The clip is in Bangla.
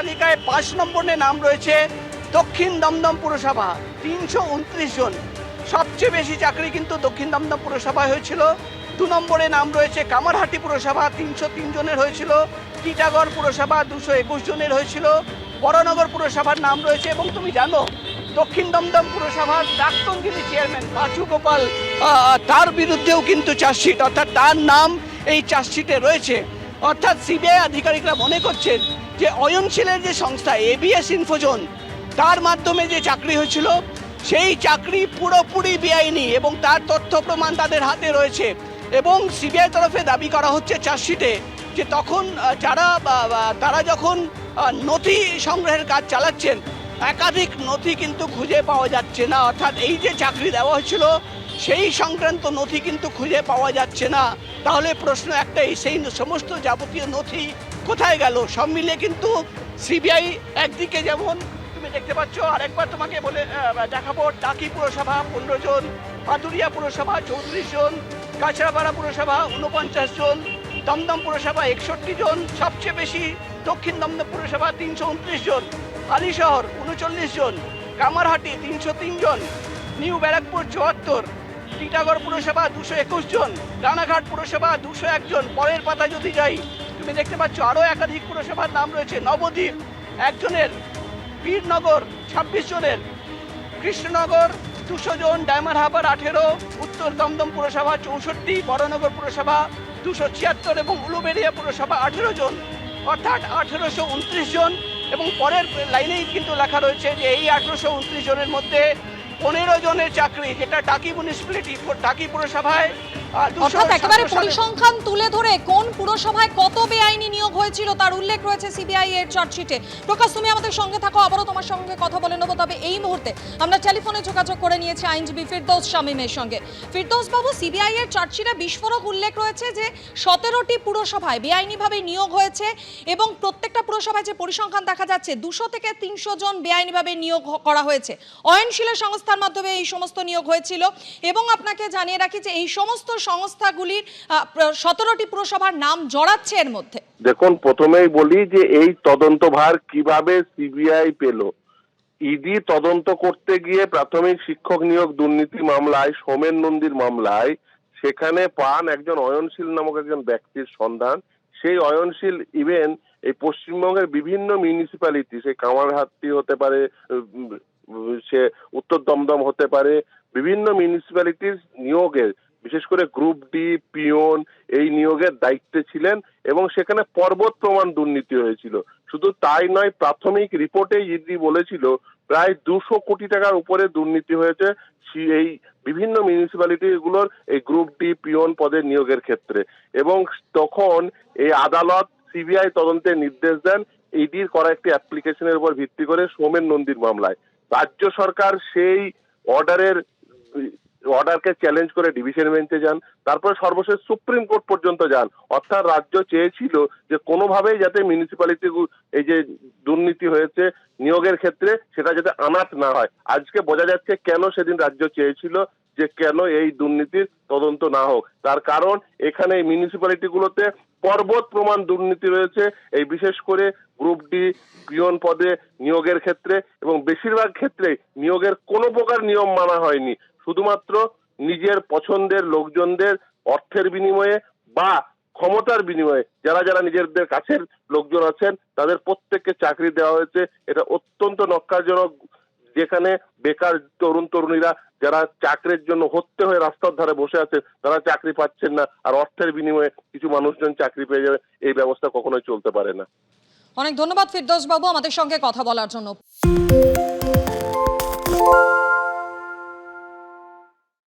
তালিকায় পাঁচ নম্বরে নাম রয়েছে দক্ষিণ দমদম পুরসভা, তিনশো উনত্রিশ জন। সবচেয়ে বেশি চাকরি কিন্তু দক্ষিণ দমদম পুরসভায় হয়েছিল। দু নম্বরে নাম রয়েছে কামারহাটি পুরসভা, তিনশো তিন জনের হয়েছিল। টিটাগড় পুরসভা, দুশো একুশ জনের হয়েছিল। বড়নগর পুরসভার নাম রয়েছে এবং তুমি জানো, দক্ষিণ দমদম পুরসভার প্রাক্তন যিনি চেয়ারম্যান, পাঁচু গোপাল তার বিরুদ্ধেও কিন্তু চার্জশিট, অর্থাৎ তার নাম এই চার্জশিটে রয়েছে। অর্থাৎ সিবিআই আধিকারিকরা মনে করছেন যে অয়নশীলের যে সংস্থা এবিএস ইনফোজন, তার মাধ্যমে যে চাকরি হয়েছিল, সেই চাকরি পুরোপুরি বেআইনি এবং তার তথ্য প্রমাণ তাদের হাতে রয়েছে এবং সিবিআই তরফে দাবি করা হচ্ছে চার্জশিটে যে তখন যারা তারা যখন নথি সংগ্রহের কাজ চালাচ্ছেন, একাধিক নথি কিন্তু খুঁজে পাওয়া যাচ্ছে না। অর্থাৎ এই যে চাকরি দেওয়া হয়েছিল সেই সংক্রান্ত নথি কিন্তু খুঁজে পাওয়া যাচ্ছে না। তাহলে প্রশ্ন একটাই, সেই সমস্ত যাবতীয় নথি কোথায় গেল? সব মিলিয়ে কিন্তু সিবিআই একদিকে যেমন, তুমি দেখতে পাচ্ছ, আরেকবার তোমাকে বলে দেখাবো, টাকি পুরসভা পনেরো জন, পাতুরিয়া পুরসভা চৌত্রিশ জন, কাছড়াপাড়া পুরসভা উনপঞ্চাশ জন, দমদম পুরসভা একষট্টি জন, সবচেয়ে বেশি দক্ষিণ দমদম পুরসভা তিনশো উনত্রিশ জন, আলিশহর উনচল্লিশ জন, কামারহাটি তিনশো তিন জন, নিউ ব্যারাকপুর চুয়াত্তর টিটাগড় পুরসভা দুশো একুশ জন, রানাঘাট পুরসভা দুশো একজন পরের পাতা যদি যাই, তুমি দেখতে পাচ্ছ আরও একাধিক পুরসভার নাম রয়েছে। নবদ্বীপ একজনের বীরনগর ছাব্বিশ জনের, কৃষ্ণনগর দুশো জন, ডায়মন্ড হাবার আঠেরো, উত্তর দমদম পুরসভা চৌষট্টি, বড়নগর পুরসভা দুশো ছিয়াত্তর এবং উলুবেড়িয়া পুরসভা আঠেরো জন, অর্থাৎ আঠেরোশো উনত্রিশ জন এবং পরের লাইনেই কিন্তু লেখা রয়েছে যে এই আঠেরোশো উনত্রিশ জনের মধ্যে পনেরো জনের চাকরি যেটা টাকি মিউনিসিপ্যালিটি টাকি পুরসভায় আহ, 200 অর্থাৎ একেবারে পরিসংখ্যান তুলে ধরে কোন পুরসভায় কত বেআইনি নিয়োগ হয়েছিল তার উল্লেখ রয়েছে সিবিআই এর চার্জশিটে। প্রকাশ তুমি আমাদের সঙ্গে থাকো আবারও তোমার সঙ্গে কথা বলে নেব। তবে এই মুহূর্তে আমরা টেলিফোনে যোগাযোগ করে নিয়েছি আইনজীবী ফিরদৌস শামীমের সঙ্গে। ফিরদৌস বাবু সিবিআই এর চার্জশিটে বিস্ফোরক উল্লেখ রয়েছে যে সতেরোটি পুরসভায় বেআইনিভাবে নিয়োগ হয়েছে এবং প্রত্যেকটা পুরসভায় যে পরিসংখ্যান দেখা যাচ্ছে দুশো থেকে তিনশো জন বেআইনিভাবে নিয়োগ করা হয়েছে। অয়নশীলের সংস্থার মাধ্যমে এই সমস্ত নিয়োগ হয়েছিল এবং আপনাকে জানিয়ে রাখি যে এই সমস্ত সংস্থাগুলির সতেরোটি পুরসভার নাম জড়াচ্ছে এর মধ্যে। দেখুন, প্রথমেই বলি যে এই তদন্তভার কীভাবে সিবিআই পেল। ইডি তদন্ত করতে গিয়ে প্রাথমিক শিক্ষক নিয়োগ দুর্নীতি মামলায়, সোমেন নন্দীর মামলায়, সেখানে পান একজন অয়নশীল নামক একজন ব্যক্তির সন্ধান। সেই অয়নশীল ইভেন এই পশ্চিমবঙ্গের বিভিন্ন মিউনিসিপ্যালিটি সে কামারহাটি হতে পারে সে উত্তর দমদম হতে পারে, বিভিন্ন মিউনিসিপ্যালিটির নিয়োগের বিশেষ করে গ্রুপ ডি পিওন এই নিয়োগের দায়িত্বে ছিলেন এবং সেখানে পর্বত প্রমাণ দুর্নীতি হয়েছিল। শুধু তাই নয়, প্রাথমিক রিপোর্টে ইডি বলেছিল, প্রায় দুশো কোটি টাকার উপরে দুর্নীতি হয়েছে এই বিভিন্ন মিউনিসিপ্যালিটিগুলোর এই গ্রুপ ডি পিওন পদের নিয়োগের ক্ষেত্রে। এবং তখন এই আদালত সিবিআই তদন্তের নির্দেশ দেন, ইডির করা একটি অ্যাপ্লিকেশনের উপর ভিত্তি করে সোমেন নন্দীর মামলায়। রাজ্য সরকার সেই অর্ডারের অর্ডারকে চ্যালেঞ্জ করে ডিভিশন বেঞ্চে যান, তারপরে সর্বশেষ সুপ্রিম কোর্ট পর্যন্ত যান। অর্থাৎ রাজ্য চেয়েছিল যে কোনোভাবেই যাতে মিউনিসিপ্যালিটি এই যে দুর্নীতি হয়েছে নিয়োগের ক্ষেত্রে, সেটা যাতে আনাত না হয়। আজকে বোঝা যাচ্ছে কেন সেদিন রাজ্য চেয়েছিল যে কেন এই দুর্নীতির তদন্ত না হোক। তার কারণ এখানে এই মিউনিসিপ্যালিটিগুলোতে পর্বত প্রমাণ দুর্নীতি রয়েছে। এই বিশেষ করে গ্রুপ ডি পিয়ন পদে নিয়োগের ক্ষেত্রে এবং বেশিরভাগ ক্ষেত্রে নিয়োগের কোনো প্রকার নিয়ম মানা হয়নি। শুধুমাত্র নিজের পছন্দের লোকজনদের অর্থের বিনিময়ে বা ক্ষমতার বিনিময়ে যারা যারা নিজেদের কাছের লোকজন আছেন, তাদের প্রত্যেককে চাকরি দেওয়া হয়েছে। এটা অত্যন্ত নক্কারজনক যেখানে বেকার তরুণ তরুণীরা যারা চাকরির জন্য হত্যে হয়ে রাস্তার ধারে বসে আছে তারা চাকরি পাচ্ছেন না আর অর্থের বিনিময়ে কিছু মানুষজন চাকরি পেয়ে যাবে, এই ব্যবস্থা কখনোই চলতে পারে না। অনেক ধন্যবাদ ফিরদোস বাবু আমাদের সঙ্গে কথা বলার জন্য।